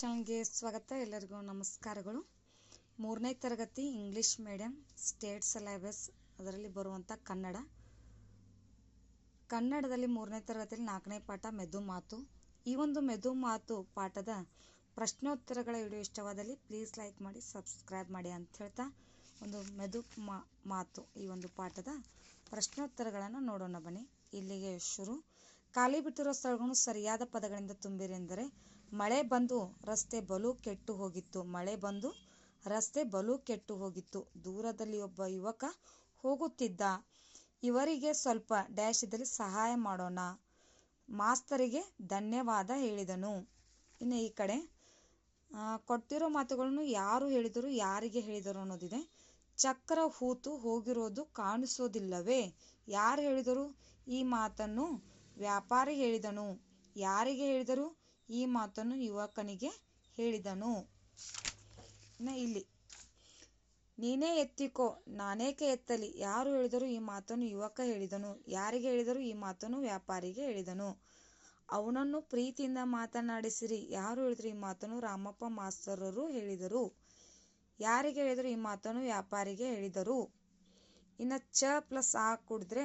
ಚಾನಲ್ಗೆ ಸ್ವಾಗತ, ಎಲ್ಲರಿಗೂ ನಮಸ್ಕಾರಗಳು. ಮೂರನೇ ತರಗತಿ ಇಂಗ್ಲೀಷ್ ಮೀಡಿಯಂ, ಸ್ಟೇಟ್ ಸಿಲೆಬಸ್, ಅದರಲ್ಲಿ ಬರುವಂಥ ಕನ್ನಡ. ಕನ್ನಡದಲ್ಲಿ ಮೂರನೇ ತರಗತಿಯಲ್ಲಿ ನಾಲ್ಕನೇ ಪಾಠ ಮೆದು ಮಾತು. ಈ ಒಂದು ಮೆದು ಮಾತು ಪಾಠದ ಪ್ರಶ್ನೋತ್ತರಗಳ ವಿಡಿಯೋ ಇಷ್ಟವಾದಲ್ಲಿ ಪ್ಲೀಸ್ ಲೈಕ್ ಮಾಡಿ ಸಬ್ಸ್ಕ್ರೈಬ್ ಮಾಡಿ ಅಂತ ಹೇಳ್ತಾ ಒಂದು ಮೆದು ಮಾತು ಈ ಒಂದು ಪಾಠದ ಪ್ರಶ್ನೋತ್ತರಗಳನ್ನು ನೋಡೋಣ ಬನ್ನಿ. ಇಲ್ಲಿಗೆ ಶುರು. ಖಾಲಿ ಬಿಟ್ಟಿರೋ ಸ್ಥಳಗಳನ್ನು ಸರಿಯಾದ ಪದಗಳಿಂದ ತುಂಬಿರಿ ಎಂದರೆ ಮಳೆ ಬಂದು ರಸ್ತೆ ಬಲು ಕೆಟ್ಟು ಹೋಗಿತ್ತು. ಮಳೆ ಬಂದು ರಸ್ತೆ ಬಲು ಕೆಟ್ಟು ಹೋಗಿತ್ತು. ದೂರದಲ್ಲಿ ಒಬ್ಬ ಯುವಕ ಹೋಗುತ್ತಿದ್ದ. ಇವರಿಗೆ ಸ್ವಲ್ಪ ಡ್ಯಾಶ್ ಇದ್ದಲ್ಲಿ ಸಹಾಯ ಮಾಡೋಣ. ಮಾಸ್ತರಿಗೆ ಧನ್ಯವಾದ ಹೇಳಿದನು. ಇನ್ನು ಈ ಕಡೆ ಕೊಟ್ಟಿರೋ ಮಾತುಗಳನ್ನು ಯಾರು ಹೇಳಿದರು, ಯಾರಿಗೆ ಹೇಳಿದರು ಅನ್ನೋದಿದೆ. ಚಕ್ರ ಹೂತು ಹೋಗಿರೋದು ಕಾಣಿಸೋದಿಲ್ಲವೇ? ಯಾರು ಹೇಳಿದರು? ಈ ಮಾತನ್ನು ವ್ಯಾಪಾರಿ ಹೇಳಿದನು. ಯಾರಿಗೆ ಹೇಳಿದರು? ಈ ಮಾತನ್ನು ಯುವಕನಿಗೆ ಹೇಳಿದನು. ಇಲ್ಲಿ, ನೀನೇ ಎತ್ತಿಕೋ, ನಾನೇಕೆ ಎತ್ತಲಿ? ಯಾರು ಹೇಳಿದರು ಈ ಮಾತನ್ನು ಯುವಕ ಹೇಳಿದನು. ಯಾರಿಗೆ ಹೇಳಿದರು ಈ ಮಾತನ್ನು ವ್ಯಾಪಾರಿಗೆ ಹೇಳಿದನು. ಅವನನ್ನು ಪ್ರೀತಿಯಿಂದ ಮಾತನಾಡಿಸಿರಿ. ಯಾರು ಹೇಳಿದ್ರು ಈ ಮಾತನ್ನು ರಾಮಪ್ಪ ಮಾಸ್ತರರು ಹೇಳಿದರು. ಯಾರಿಗೆ ಹೇಳಿದರು ಈ ಮಾತನ್ನು ವ್ಯಾಪಾರಿಗೆ ಹೇಳಿದರು. ಇನ್ನು ಚ ಪ್ಲಸ್ ಆ ಕುಡಿದ್ರೆ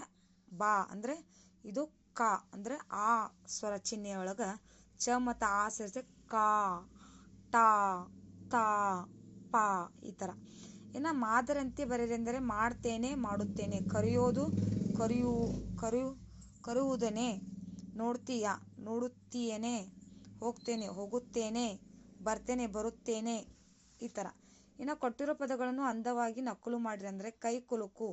ಬಾ ಅಂದರೆ ಇದು ಕ ಅಂದರೆ ಆ ಸ್ವರ ಚಿಹ್ನೆಯೊಳಗ ಚ ಮತ್ತು ಆ ಸೇರಿಸಿ ಕಾ ಟಾ ತಾ, ಪಾ ಈ ಥರ ಇನ್ನು ಮಾದರಂತೆ ಬರೆರೆಂದರೆ ಮಾಡ್ತೇನೆ, ಮಾಡುತ್ತೇನೆ. ಕರೆಯೋದು, ಕರೆಯು ಕರೆಯು ಕರೆಯುವುದನೇ ನೋಡ್ತೀಯ? ನೋಡುತ್ತೀಯನೇ? ಹೋಗ್ತೇನೆ, ಹೋಗುತ್ತೇನೆ. ಬರ್ತೇನೆ, ಬರುತ್ತೇನೆ. ಈ ಥರ ಇನ್ನು ಕೊಟ್ಟಿರೋ ಪದಗಳನ್ನು ಅಂದವಾಗಿ ನಕಲು ಮಾಡಿರಿ ಅಂದರೆ ಕೈ ಕುಲುಕು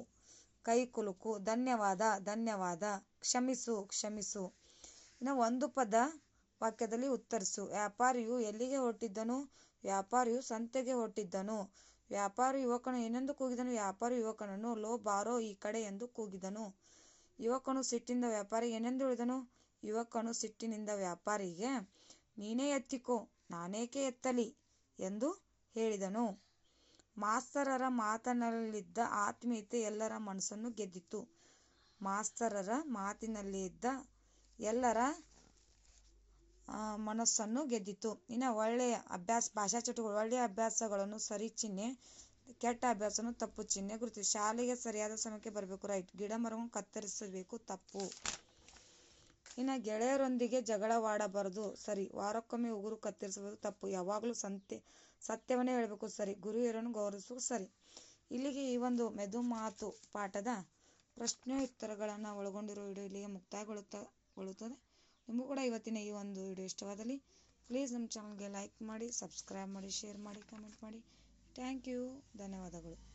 ಕೈ ಕುಲುಕು. ಧನ್ಯವಾದ ಧನ್ಯವಾದ. ಕ್ಷಮಿಸು ಕ್ಷಮಿಸು. ಇನ್ನು ಒಂದು ಪದ ವಾಕ್ಯದಲ್ಲಿ ಉತ್ತರಿಸು. ವ್ಯಾಪಾರಿಯು ಎಲ್ಲಿಗೆ ಹೊರಟಿದ್ದನು? ವ್ಯಾಪಾರಿಯು ಸಂತೆಗೆ ಹೊರಟಿದ್ದನು. ವ್ಯಾಪಾರಿ ಯುವಕನು ಏನೆಂದು ಕೂಗಿದನು? ವ್ಯಾಪಾರಿ ಯುವಕನನ್ನು ಲೋ ಬಾರೋ ಈ ಕಡೆ ಎಂದು ಕೂಗಿದನು. ಯುವಕನು ಸಿಟ್ಟಿನಿಂದ ವ್ಯಾಪಾರಿ ಏನೆಂದು ಹೇಳಿದನು? ಯುವಕನು ಸಿಟ್ಟಿನಿಂದ ವ್ಯಾಪಾರಿಗೆ, ನೀನೇ ಎತ್ತಿಕೋ, ನಾನೇಕೆ ಎತ್ತಲಿ ಎಂದು ಹೇಳಿದನು. ಮಾಸ್ತರರ ಮಾತಿನಲ್ಲಿದ್ದ ಆತ್ಮೀಯತೆ ಎಲ್ಲರ ಮನಸ್ಸನ್ನು ಗೆದ್ದಿತು. ಮಾಸ್ತರರ ಮಾತಿನಲ್ಲಿದ್ದ ಎಲ್ಲರ ಮನಸ್ಸನ್ನು ಗೆದ್ದಿತು. ಇನ್ನು ಒಳ್ಳೆಯ ಅಭ್ಯಾಸ, ಭಾಷಾ ಚಟುವಟಿಕೆ ಒಳ್ಳೆಯ ಅಭ್ಯಾಸಗಳನ್ನು ಸರಿ ಚಿಹ್ನೆ, ಕೆಟ್ಟ ಅಭ್ಯಾಸವನ್ನು ತಪ್ಪು ಚಿಹ್ನೆ ಗುರುತಿಸಿ. ಶಾಲೆಗೆ ಸರಿಯಾದ ಸಮಯಕ್ಕೆ ಬರಬೇಕು. ರೈಟ್. ಗಿಡ ಮರವನ್ನು ಕತ್ತರಿಸಬೇಕು. ತಪ್ಪು. ಇನ್ನು ಗೆಳೆಯರೊಂದಿಗೆ ಜಗಳವಾಡಬಾರದು. ಸರಿ. ವಾರಕ್ಕೊಮ್ಮೆ ಉಗುರು ಕತ್ತರಿಸಬಹುದು ತಪ್ಪು. ಯಾವಾಗಲೂ ಸಂತೆ, ಸತ್ಯವನ್ನೇ ಹೇಳಬೇಕು. ಸರಿ. ಗುರುಹಿರನ್ನು ಗೌರವಿಸು. ಸರಿ. ಇಲ್ಲಿಗೆ ಈ ಒಂದು ಮೆದು ಮಾತು ಪಾಠದ ಪ್ರಶ್ನೆ ಉತ್ತರಗಳನ್ನು ಒಳಗೊಂಡಿರೋ ವಿಡಿಯೋ ಇಲ್ಲಿಗೆ ಮುಕ್ತಾಯಗೊಳ್ಳುತ್ತಾ, ಗೊಳ್ಳುತ್ತದೆ. ನಿಮಗೂ ಕೂಡ ಇವತ್ತಿನ ಈ ಒಂದು ವಿಡಿಯೋ ಇಷ್ಟವಾದಲ್ಲಿ ಪ್ಲೀಸ್ ನಮ್ಮ ಚಾನಲ್ಗೆ ಲೈಕ್ ಮಾಡಿ ಸಬ್ಸ್ಕ್ರೈಬ್ ಮಾಡಿ ಶೇರ್ ಮಾಡಿ ಕಮೆಂಟ್ ಮಾಡಿ. ಥ್ಯಾಂಕ್ ಯು ಧನ್ಯವಾದಗಳು.